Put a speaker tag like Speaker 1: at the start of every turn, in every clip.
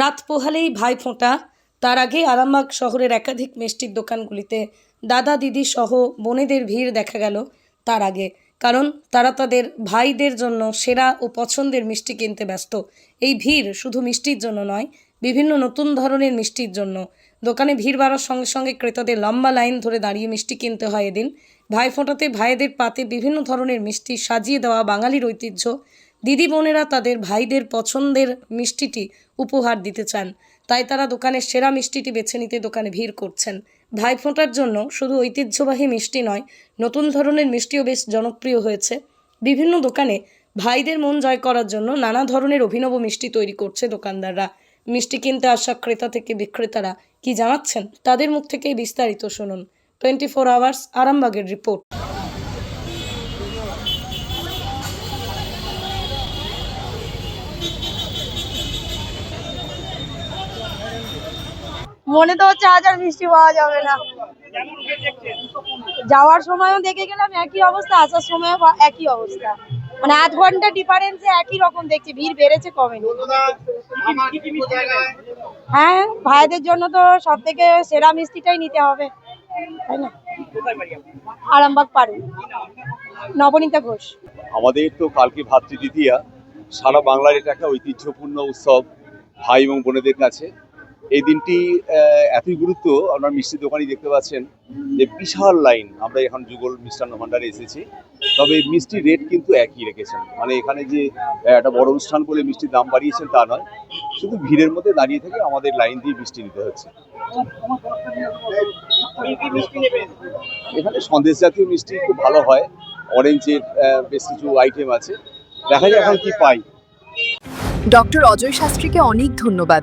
Speaker 1: রাত পোহালেই ভাই ফোঁটা। তার আগে আরামবাগ শহরের একাধিক মিষ্টির দোকানগুলিতে দাদা, দিদি সহ বোনেদের ভিড় দেখা গেল তার আগে। কারণ তারা তাদের ভাইদের জন্য সেরা ও পছন্দের মিষ্টি কিনতে ব্যস্ত। এই ভিড় শুধু মিষ্টির জন্য নয়, বিভিন্ন নতুন ধরনের মিষ্টির জন্য। দোকানে ভিড় বাড়ার সঙ্গে সঙ্গে ক্রেতাদের লম্বা লাইন ধরে দাঁড়িয়ে মিষ্টি কিনতে হয় এদিন। ভাই ফোঁটাতে ভাইদের পাতে বিভিন্ন ধরনের মিষ্টি সাজিয়ে দেওয়া বাঙালির ঐতিহ্য দিদি বোনেরা তাদের ভাইদের পছন্দের মিষ্টিটি উপহার দিতে চান। তাই তারা দোকানের সেরা মিষ্টিটি বেছে নিতে দোকানে ভিড় করছেন। ভাই ফোঁটার জন্য শুধু ঐতিহ্যবাহী মিষ্টি নয়, নতুন ধরনের মিষ্টিও বেশ জনপ্রিয় হয়েছে। বিভিন্ন দোকানে ভাইদের মন জয় করার জন্য নানা ধরনের অভিনব মিষ্টি তৈরি করছে দোকানদাররা। মিষ্টি কিনতে আসা ক্রেতা থেকে বিক্রেতারা কি জানাচ্ছেন? তাদের মুখ থেকেই বিস্তারিত শুনুন। টোয়েন্টি ফোর আওয়ার্স আরামবাগের রিপোর্ট।
Speaker 2: মনে তো হচ্ছে আজ আর মিষ্টি পাওয়া যাবে না। যাওয়ার সময়ও দেখে গেলাম একই অবস্থা, আসার সময়ও একই অবস্থা। মানে আধ ঘণ্টা ডিফারেন্সে একই রকম দেখছি, ভিড় বেড়েছে কমেনি হ্যাঁ ভাইদের জন্য তো সব থেকে সেরা মিষ্টিটাই নিতে হবে, তাই না? আরামবাগ পারুন নবনীতা ঘোষ।
Speaker 3: আমাদের তো কালকে ভাতৃদ্বিতীয়া, সারা বাংলার এটা একটা ঐতিহ্যপূর্ণ উৎসব, ভাই এবং বোনেদের কাছে। এই দিনটি এতই গুরুত্ব, আপনার মিষ্টির দোকানই দেখতে পাচ্ছেন যে বিশাল লাইন। আমরা এখন যুগল মিষ্টান্ন ভাণ্ডারে এসেছি। তবে মিষ্টির রেট কিন্তু একই রেখেছেন। মানে এখানে যে একটা বড় অনুষ্ঠান বলে মিষ্টির দাম বাড়িয়েছেন তা নয়। শুধু ভিড়ের মধ্যে দাঁড়িয়ে থেকে আমাদের লাইন দিয়ে মিষ্টি নিতে হচ্ছে। এখানে সন্দেশ জাতীয় মিষ্টি খুব ভালো হয়। অরেঞ্জের বেশ কিছু আইটেম আছে। দেখা যায় এখন কি পাই।
Speaker 4: ডক্টর অজয় শাস্ত্রীকে অনেক ধন্যবাদ।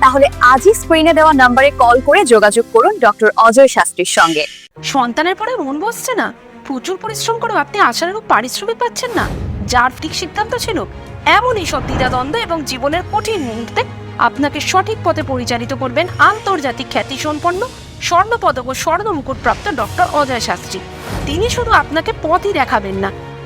Speaker 4: তাহলে আজই স্ক্রিনে দেওয়া নম্বরে কল করে যোগাযোগ করুন ডক্টর অজয় শাস্ত্রীর সঙ্গে।
Speaker 5: সন্তানের পরে মন বসছে না। প্রচুর পরিশ্রম করেও আপনি আশার আশানুরূপ পারিশ্রমিক পাচ্ছেন না। যার ঠিক সিদ্ধান্ত ছিল, এমনই সব দ্বিধাদ্বন্দ্ব এবং জীবনের কঠিন মুহূর্তে আপনাকে সঠিক পথে পরিচালিত করবেন আন্তর্জাতিক খ্যাতি সম্পন্ন স্বর্ণপদক ও স্বর্ণ মুকুটপ্রাপ্ত ডক্টর অজয় শাস্ত্রী। তিনি শুধু আপনাকে পথই দেখাবেন না